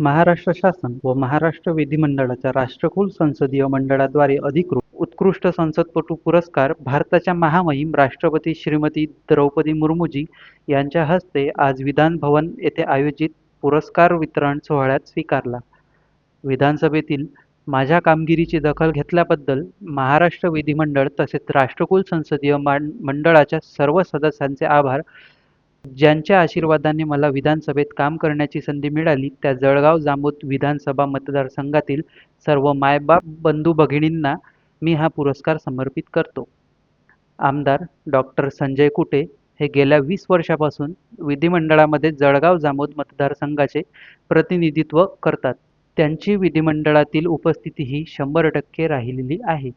महाराष्ट्र शासन व महाराष्ट्र विधिमंडळाच्या राष्ट्रकुल संसदीय मंडळाद्वारे अधिकृत उत्कृष्ट संसदपटू पुरस्कार भारताच्या महामहिम राष्ट्रपती श्रीमती द्रौपदी मुर्मूजी यांच्या हस्ते आज विधान भवन येथे आयोजित पुरस्कार वितरण सोहळ्यात स्वीकारला. विधानसभेतील माझ्या कामगिरीची दखल घेतल्याबद्दल महाराष्ट्र विधिमंडळ तसेच राष्ट्रकुल संसदीय मंडळाच्या सर्व सदस्यांचे आभार ज्यांच्या आशीर्वादाने मला विधानसभेत काम करण्याची संधी मिळाली त्या जळगाव जामोद विधानसभा मतदारसंघातील सर्व मायबाप बंधू भगिनींना मी हा पुरस्कार समर्पित करतो. आमदार डॉक्टर संजय कुटे हे गेल्या वीस वर्षापासून विधिमंडळामध्ये जळगाव जामोद मतदारसंघाचे प्रतिनिधित्व करतात. त्यांची विधिमंडळातील उपस्थिती ही शंभर टक्के राहिलेली आहे.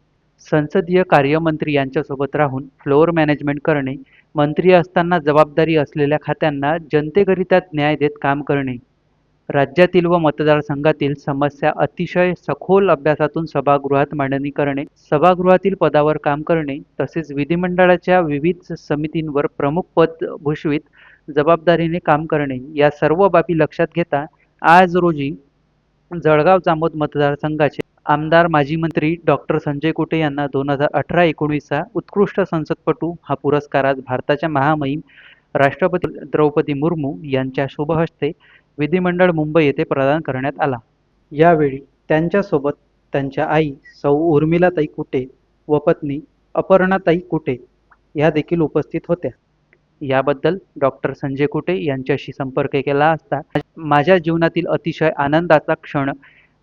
संसदीय कार्यमंत्री यांच्यासोबत राहून फ्लोअर मॅनेजमेंट करणे मंत्री असताना जबाबदारी असलेल्या खात्यांना जनतेकरिता न्याय देत काम करणे. राज्यातील व मतदारसंघातील समस्या अतिशय सखोल अभ्यासातून सभागृहात मांडणी करणे सभागृहातील पदावर काम करणे तसेच विधिमंडळाच्या विविध समितींवर प्रमुख पद भूषवित जबाबदारीने काम करणे या सर्व बाबी लक्षात घेता आज रोजी जळगाव जामोद मतदारसंघाचे आमदार माजी मंत्री डॉक्टर संजय कुटे यांना दोन हजार अठरा एकोणीसचा उत्कृष्ट संसदपटू हा पुरस्कार आज भारताच्या महामहिम राष्ट्रपती द्रौपदी मुर्मू यांच्या शुभहस्ते विधिमंडळ मुंबई येथे प्रदान करण्यात आला. यावेळी त्यांच्यासोबत त्यांच्या आई सौ उर्मिलाताई कुटे व पत्नी अपर्णाताई कुटे या देखील उपस्थित होत्या. याबद्दल डॉक्टर संजय कुटे यांच्याशी संपर्क केला असता माझ्या जीवनातील अतिशय आनंदाचा क्षण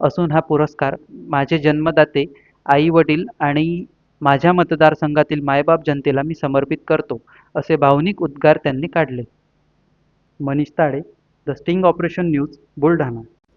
असून हा पुरस्कार माझे जन्मदाते आई वडील आणि माझ्या मतदारसंघातील मायबाप जनतेला मी समर्पित करतो असे भावनिक उद्गार त्यांनी काढले. Manish Tade the sting operation news Buldhana.